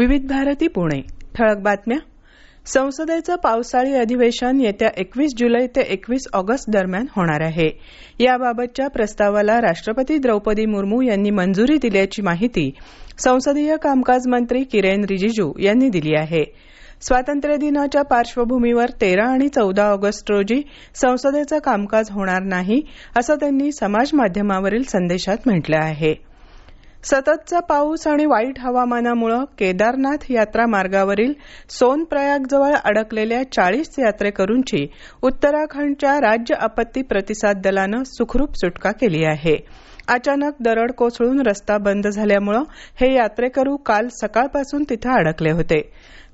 विविध भारती पुणे. ठळक बातम्या. संसदेचं पावसाळी अधिवेशन येत्या एकवीस जुलै ते एकवीस ऑगस्ट दरम्यान होणार आहे. याबाबतच्या प्रस्तावाला राष्ट्रपती द्रौपदी मुर्मू यांनी मंजुरी दिल्याची माहिती संसदीय कामकाज मंत्री किरेन रिजिजू यांनी दिली आहे. स्वातंत्र्यदिनाच्या पार्श्वभूमीवर तेरा आणि चौदा ऑगस्ट रोजी संसदेचं कामकाज होणार नाही असं त्यांनी समाज माध्यमावरील संदेशात म्हटलं आहे. सततचा पाऊस आणि वाईट हवामानामुळे केदारनाथ यात्रा मार्गावरील सोनप्रयागजवळ अडकलेल्या चाळीस यात्रेकरूंची उत्तराखंडच्या राज्य आपत्ती प्रतिसाद दलानं सुखरूप सुटका केली आहे. अचानक दरड कोसळून रस्ता बंद झाल्यामुळे हे यात्रेकरू काल सकाळपासून तिथं अडकले होते.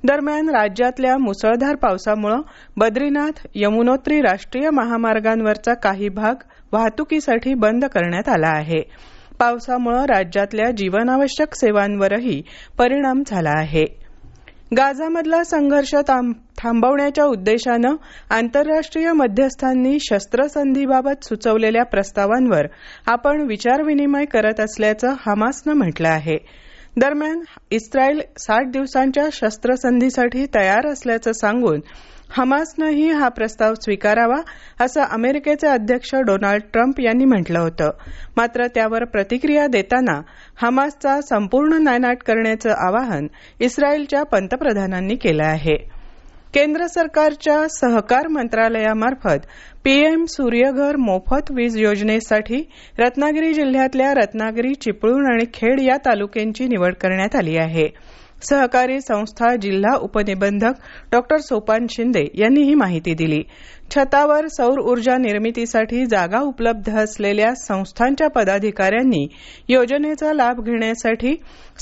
दरम्यान राज्यातल्या मुसळधार पावसामुळे बद्रीनाथ यमुनोत्री राष्ट्रीय महामार्गांवरचा काही भाग वाहतुकीसाठी बंद करण्यात आला आहे. पावसामुळे राज्यातल्या जीवनावश्यक सेवांवरही परिणाम झाला आहे. गाझामधला संघर्ष थांबवण्याच्या उद्देशानं आंतरराष्ट्रीय मध्यस्थांनी शस्त्रसंधीबाबत सुचवलेल्या प्रस्तावांवर आपण विचारविनिमय करत असल्याचं हमासनं म्हटलं आहे. दरम्यान इस्रायल साठ दिवसांच्या शस्त्रसंधीसाठी तयार असल्याचं सांगून हमासनंही हा प्रस्ताव स्वीकारावा असं अमेरिकेचे अध्यक्ष डोनाल्ड ट्रम्प यांनी म्हटलं होतं. मात्र त्यावर प्रतिक्रिया देताना हमासचा संपूर्ण नायनाट करण्याचं आवाहन इस्रायलच्या पंतप्रधानांनी केलं आहे. केंद्र सरकारच्या सहकार मंत्रालयामार्फत पीएम सूर्यघर मोफत वीज योजनेसाठी रत्नागिरी जिल्ह्यातल्या रत्नागिरी चिपळूण आणि खेड या तालुक्यांची निवड करण्यात आली आहे. सहकारी संस्था जिल्हा उपनिबंधक डॉक्टर सोपान शिंदे यांनी ही माहिती दिली. छतावर सौर ऊर्जा निर्मितीसाठी जागा उपलब्ध असलेल्या संस्थांच्या पदाधिकाऱ्यांनी योजनेचा लाभ घेण्यासाठी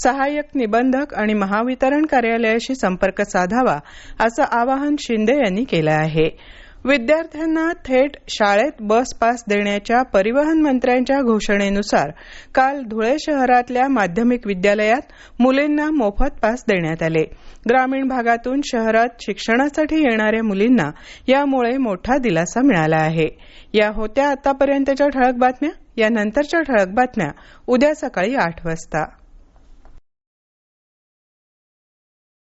सहाय्यक निबंधक आणि महावितरण कार्यालयाशी संपर्क साधावा असं आवाहन शिंदे यांनी केलं आहे. विद्यार्थ्यांना थेट शाळेत बस पास देण्याच्या परिवहन मंत्र्यांच्या घोषणेनुसार काल धुळे शहरातल्या माध्यमिक विद्यालयात मुलींना मोफत पास देण्यात आले. ग्रामीण भागातून शहरात शिक्षणासाठी येणाऱ्या मुलींना यामुळे मोठा दिलासा मिळाला आहे. या होत्या आतापर्यंतच्या ठळक बातम्या. या नंतरच्या ठळक बातम्या उद्या सकाळी आठ वाजता.